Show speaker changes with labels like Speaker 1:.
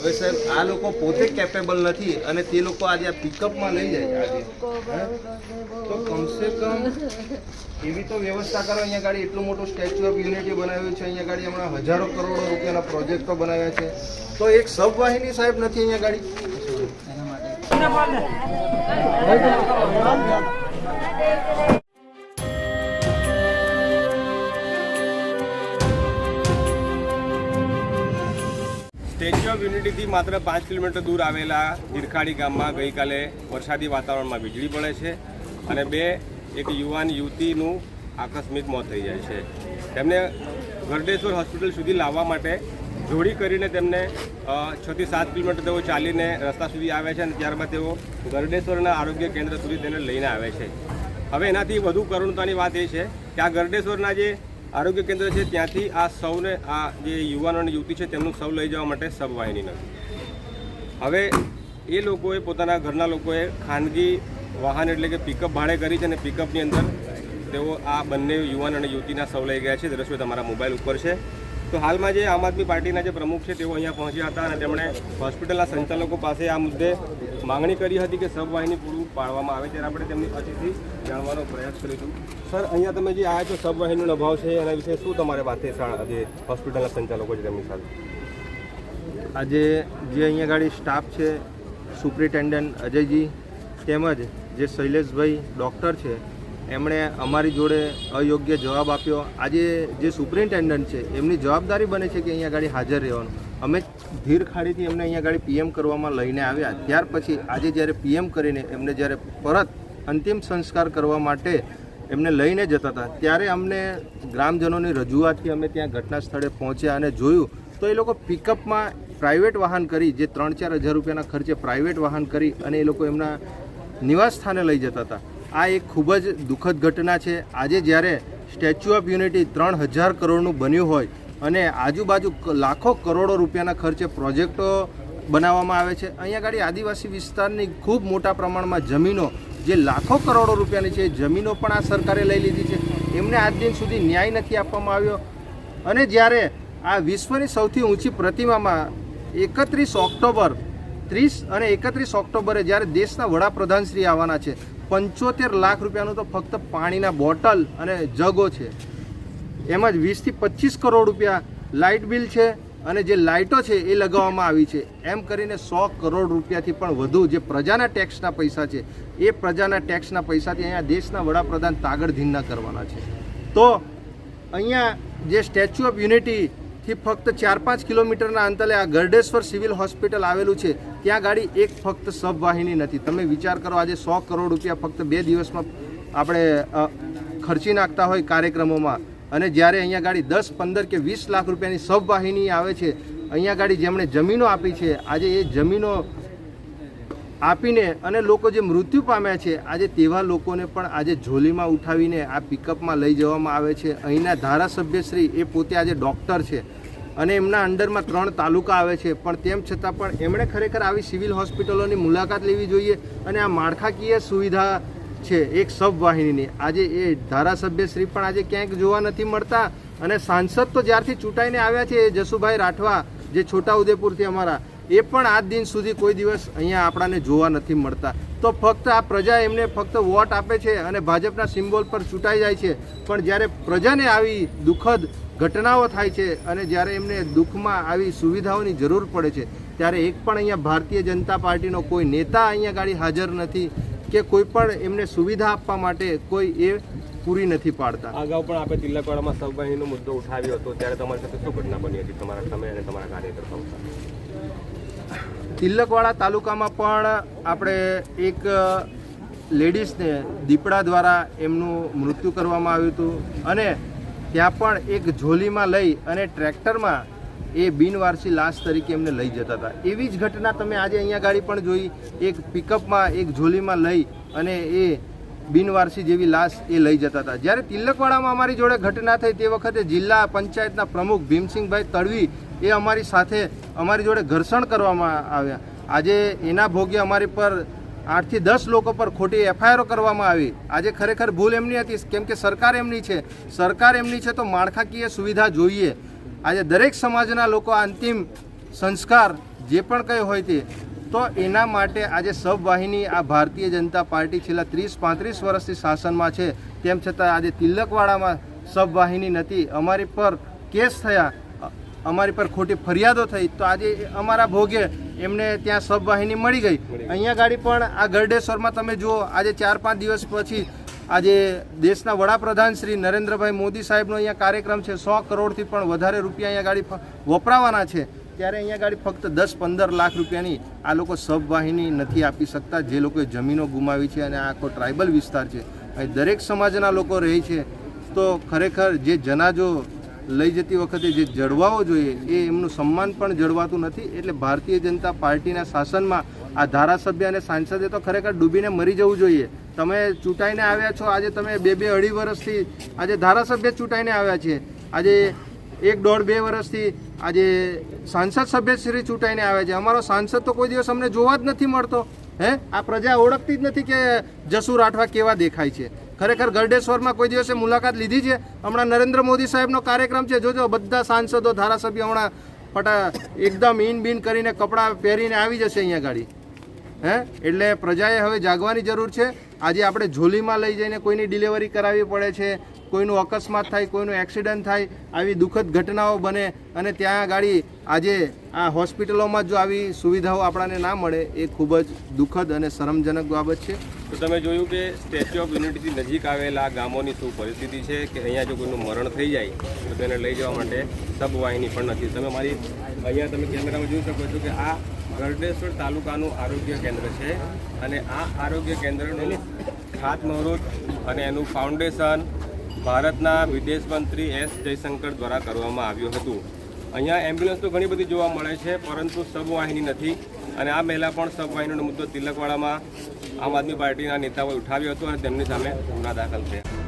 Speaker 1: હવે સાહેબ, આ લોકો પોતે કેપેબલ નથી અને તે લોકો આજે આ પિકઅપમાં લઈ જાય આજે? તો કમસે કમ એવી તો વ્યવસ્થા કરો, અહીંયા ગાડી એટલું મોટું સ્ટેચ્યુ ઓફ યુનિટી બનાવ્યું છે, અહીંયા ગાડી હમણાં હજારો કરોડો રૂપિયાના પ્રોજેક્ટો બનાવ્યા છે. તો એક સબવાહિની સાહેબ નથી અહીંયા ગાડી?
Speaker 2: સ્ટેચ્યુ ઓફ યુનિટીથી માત્ર પાંચ કિલોમીટર દૂર આવેલા તીરખાડી ગામમાં ગઈકાલે વરસાદી વાતાવરણમાં વીજળી પડે છે અને બે, એક યુવાન યુવતીનું આકસ્મિક મોત થઈ જાય છે. તેમને ગરડેશ્વર હોસ્પિટલ સુધી લાવવા માટે જોડી કરીને તેમને છથી સાત કિલોમીટર તેઓ ચાલીને રસ્તા સુધી આવે છે અને ત્યારબાદ તેઓ ગરડેશ્વરના આરોગ્ય કેન્દ્ર સુધી તેને લઈને આવે છે. હવે એનાથી વધુ કરુણતાની વાત એ છે કે આ ગરડેશ્વરના જે આરોગ્ય કેન્દ્ર છે, ત્યાંથી આ સૌને, આ જે યુવાનો અને યુવતી છે, તેમનું સૌ લઈ જવા માટે સબવાહિની નથી હવે એ લોકોએ પોતાના ઘરના લોકોએ ખાનગી વાહન એટલે કે પિકઅપ ભાડે કરી છે અને પિકઅપની અંદર તેઓ આ બંને યુવાન અને યુવતીના સૌ લઈ ગયા છે. દ્રશ્યો તમારા મોબાઈલ ઉપર છે. તો હાલમાં જે આમ આદમી પાર્ટીના જે પ્રમુખ છે, તેઓ અહીંયા પહોંચ્યા હતા અને તેમણે હોસ્પિટલના સંચાલકો પાસે આ મુદ્દે માંગણી કરી હતી કે સબવાહિની પૂરું પાડવામાં આવે ત્યારે આપણે તેમની પાસેથી જાણવાનો પ્રયાસ કરીશું. સર, અહીંયા તમે જે આવ્યા છો, સબવાહિનીનો અભાવ છે, એના વિશે શું તમારે વાત શા- જે હોસ્પિટલના સંચાલકો છે તેમની સાથે.
Speaker 1: આજે જે અહીંયા ગાડી સ્ટાફ છે, સુપ્રિન્ટેન્ડન્ટ અજયજી તેમજ જે શૈલેષભાઈ ડૉક્ટર છે, એમણે અમારી જોડે અયોગ્ય જવાબ આપ્યો. આજે જે સુપ્રિન્ટેન્ડન્ટ છે, એમની જવાબદારી બને છે કે અહીંયા ગાડી હાજર રહેવાનું. અમે ધીર ખાડીથી એમને અહીંયા ગાડી પીએમ કરવામાં લઈને આવ્યા. ત્યાર પછી આજે જ્યારે પીએમ કરીને એમને જ્યારે પરત અંતિમ સંસ્કાર કરવા માટે એમને લઈને જતા હતા, ત્યારે અમને ગ્રામજનોની રજૂઆતથી અમે ત્યાં ઘટના સ્થળે પહોંચ્યા અને જોયું તો એ લોકો પિકઅપમાં પ્રાઇવેટ વાહન કરી, જે ત્રણ ચાર હજાર રૂપિયાના ખર્ચે પ્રાઇવેટ વાહન કરી અને એ લોકો એમના નિવાસ સ્થાને લઈ જતા હતા. આ એક ખૂબ જ દુઃખદ ઘટના છે. આજે જ્યારે સ્ટેચ્યુ ઓફ યુનિટી ત્રણ હજાર કરોડનું બન્યું હોય અને આજુબાજુ લાખો કરોડો રૂપિયાના ખર્ચે પ્રોજેક્ટો બનાવવામાં આવે છે. અહીંયા આગળ આદિવાસી વિસ્તારની ખૂબ મોટા પ્રમાણમાં જમીનો, જે લાખો કરોડો રૂપિયાની છે જમીનો પણ આ સરકારે લઈ લીધી છે. એમને આજ દિન સુધી ન્યાય નથી આપવામાં આવ્યો. અને જ્યારે આ વિશ્વની સૌથી ઊંચી પ્રતિમામાં એકત્રીસ ઓક્ટોબર, ત્રીસ અને એકત્રીસ ઓક્ટોબરે જ્યારે દેશના વડાપ્રધાન શ્રી આવવાના છે, પંચોતેર લાખ રૂપિયાનું તો ફક્ત પાણીના બોટલ અને જગો છે. એમાં જ વીસથી પચીસ કરોડ રૂપિયા લાઇટ બિલ છે અને જે લાઇટો છે એ લગાવવામાં આવી છે. એમ કરીને સો કરોડ રૂપિયાથી પણ વધુ જે પ્રજાના ટેક્સના પૈસા છે, એ પ્રજાના ટેક્સના પૈસાથી અહીંયા દેશના વડાપ્રધાન તાગડધીનના કરવાના છે. તો અહીંયા જે સ્ટેચ્યુ ઓફ યુનિટીથી ફક્ત ચાર પાંચ કિલોમીટરના અંતરે આ ગરડેશ્વર સિવિલ હોસ્પિટલ આવેલું છે, ત્યાં ગાડી એક ફક્ત સબવાહિની નથી. તમે વિચાર કરો આજે સો કરોડ રૂપિયા ફક્ત બે દિવસમાં આપણે ખર્ચી નાખતા હોય કાર્યક્રમોમાં. અને જ્યારે અહીંયા ગાડી દસ, પંદર કે વીસ લાખ રૂપિયાની સબવાહિની આવે છે, અહીંયા ગાડી જેમણે જમીનો આપી છે, આજે એ જમીનો આપીને અને લોકો જે મૃત્યુ પામ્યા છે, આજે તેવા લોકોને પણ આજે ઝોલીમાં ઉઠાવીને આ પિકઅપમાં લઈ જવામાં આવે છે. અહીંના ધારાસભ્યશ્રી એ પોતે આજે ડૉક્ટર છે અને એમના અંડરમાં ત્રણ તાલુકા આવે છે. પણ તેમ છતાં પણ એમણે ખરેખર આવી સિવિલ હોસ્પિટલોની મુલાકાત લેવી જોઈએ અને આ માળખાકીય સુવિધા છે એક સબવાહિનીની. આજે એ ધારાસભ્યશ્રી પણ આજે ક્યાંક જોવા નથી મળતા અને સાંસદ તો જ્યારથી ચૂંટાઈને આવ્યા છે એ જસુભાઈ રાઠવા, જે છોટાઉદેપુરથી અમારા, એ પણ આજ દિન સુધી કોઈ દિવસ અહીંયા આપણાને જોવા નથી મળતા. તો ફક્ત આ પ્રજા એમને ફક્ત વોટ આપે છે અને ભાજપના સિમ્બોલ પર ચૂંટાઈ જાય છે. પણ જ્યારે પ્રજાને આવી દુઃખદ ઘટનાઓ થાય છે અને જ્યારે એમને દુઃખમાં આવી સુવિધાઓની જરૂર પડે છે, ત્યારે એક પણ અહીંયા ભારતીય જનતા પાર્ટીનો કોઈ નેતા અહીંયા ગાડી હાજર નથી. કે કોઈ પણ એમને સુવિધા આપવા માટે કોઈ એ પૂરી નથી પાડતા.
Speaker 2: અગાઉ પણ આપણે તિલકવાડામાં સબવાહિનીનો મુદ્દો ઉઠાવ્યો હતો ત્યારે તમારી સાથે શું ઘટના બની હતી? તમારા તમે અને તમારા કાર્યકર્તાઓ સાથે.
Speaker 1: તિલકવાડા તાલુકામાં પણ આપણે એક લેડીઝને દીપડા દ્વારા એમનું મૃત્યુ કરવામાં આવ્યું હતું અને ત્યાં પણ એક ઝોલીમાં લઈ અને ટ્રેક્ટરમાં એ બિનવારસી લાશ તરીકે એમને લઈ જતા હતા. એવી જ ઘટના તમે આજે અહીંયા ગાડી પણ જોઈ, એક પિકઅપમાં, એક ઝોલીમાં લઈ અને એ બિનવારસી જેવી લાશ એ લઈ જતા હતા. જ્યારે તિલકવાડામાં અમારી જોડે ઘટના થઈ તે વખતે જિલ્લા પંચાયતના પ્રમુખ ભીમસિંહભાઈ તડવી એ અમારી સાથે અમારી જોડે ઘર્ષણ કરવામાં આવ્યા. આજે એના ભોગે અમારી પર આઠથી દસ લોકો પર ખોટી એફઆઈઆરો કરવામાં આવી. આજે ખરેખર ભૂલ એમની હતી, કેમ કે સરકાર એમની છે. સરકાર એમની છે તો માળખાકીય સુવિધા જોઈએ. આજે દરેક સમાજના લોકો અંતિમ સંસ્કાર જે પણ કંઈ હોય તે તો એના માટે આજે સબવાહિની આ ભારતીય જનતા પાર્ટી છેલ્લા ત્રીસ પાંત્રીસ વર્ષથી શાસનમાં છે. તેમ છતાં આજે તિલકવાડામાં સબવાહિની નથી. અમારી પર કેસ થયા અમારી પર ખોટી ફરિયાદો થઈ તો આજે અમારા ભોગે એમને ત્યાં સબવાહિની મળી ગઈ. અહીંયા ગાડી પણ આ ગરડેશ્વરમાં તમે જુઓ આજે ચાર પાંચ દિવસ પછી આજે દેશના વડાપ્રધાન શ્રી નરેન્દ્રભાઈ મોદી સાહેબનો અહીંયા કાર્યક્રમ છે. સો કરોડથી પણ વધારે રૂપિયા અહીંયા ગાડી વપરાવાના છે. ત્યારે અહીંયા ગાડી ફક્ત દસ પંદર લાખ રૂપિયાની આ લોકો સબવાહિની નથી આપી શકતા. જે લોકોએ જમીનો ગુમાવી છે અને આખો ટ્રાઇબલ વિસ્તાર છે. અહીં દરેક સમાજના લોકો રહે છે. તો ખરેખર જે જનાજો લઈ જતી વખતે જે જળવાવો જોઈએ, એ એમનું સન્માન પણ જળવાતું નથી. એટલે ભારતીય જનતા પાર્ટીના શાસનમાં આ ધારાસભ્ય અને સાંસદે તો ખરેખર ડૂબીને મરી જવું જોઈએ. તમે ચૂંટાઈને આવ્યા છો. આજે તમે બે બે અઢી વર્ષથી આજે ધારાસભ્ય ચૂંટાઈને આવ્યા છે આજે એક દોઢ બે વર્ષથી આજે સાંસદ સભ્ય શ્રી ચૂંટાઈને આવ્યા છે. અમારો સાંસદ તો કોઈ દિવસ અમને જોવા જ નથી મળતો. હે? આ પ્રજા ઓળખતી જ નથી કે જસુ રાઠવા કેવા દેખાય છે. ખરેખર ગરડેશ્વરમાં કોઈ દિવસે મુલાકાત લીધી છે? હમણાં નરેન્દ્ર મોદી સાહેબનો કાર્યક્રમ છે. જોજો, બધા સાંસદો, ધારાસભ્યો હમણાં પટા એકદમ ઇન બિન કરીને કપડાં પહેરીને આવી જશે અહીંયા ગાડી. હે? એટલે પ્રજાએ હવે જાગવાની જરૂર છે. આજે આપણે ઝોલીમાં લઈ જઈને કોઈની ડિલિવરી કરાવવી પડે છે, કોઈનું અકસ્માત થાય, કોઈનું એક્સિડન્ટ થાય, આવી દુઃખદ ઘટનાઓ બને અને ત્યાં ગાડી આજે આ હોસ્પિટલોમાં જો આવી સુવિધાઓ આપણાને ના મળે, એ ખૂબ જ દુઃખદ અને શરમજનક બાબત છે.
Speaker 2: તો તમે જોયું કે સ્ટેચ્યુ ઓફ યુનિટીથી નજીક આવેલા ગામોની શું પરિસ્થિતિ છે કે અહીંયા જો કોઈનું મરણ થઈ જાય, તો તેને લઈ જવા માટે સબવાહિની પણ નથી. તમે મારી, અહીંયા તમે કેમેરામાં જોઈ શકો છો કે આ ગરડેશ્વર તાલુકાનું આરોગ્ય કેન્દ્ર છે અને આ આરોગ્ય કેન્દ્રનું ખાતમુહૂર્ત અને એનું ફાઉન્ડેશન ભારતના વિદેશ મંત્રી એસ જયશંકર દ્વારા કરવામાં આવ્યું હતું. અહીંયા એમ્બ્યુલન્સ તો ઘણી બધી જોવા મળે છે, પરંતુ સબવાહિની નથી અને આ પહેલાં પણ સબવાહિનીનો મુદ્દો તિલકવાડામાં આમ આદમી પાર્ટીના નેતાઓએ ઉઠાવ્યો હતો અને તેમની સામે ગુના દાખલ થયા.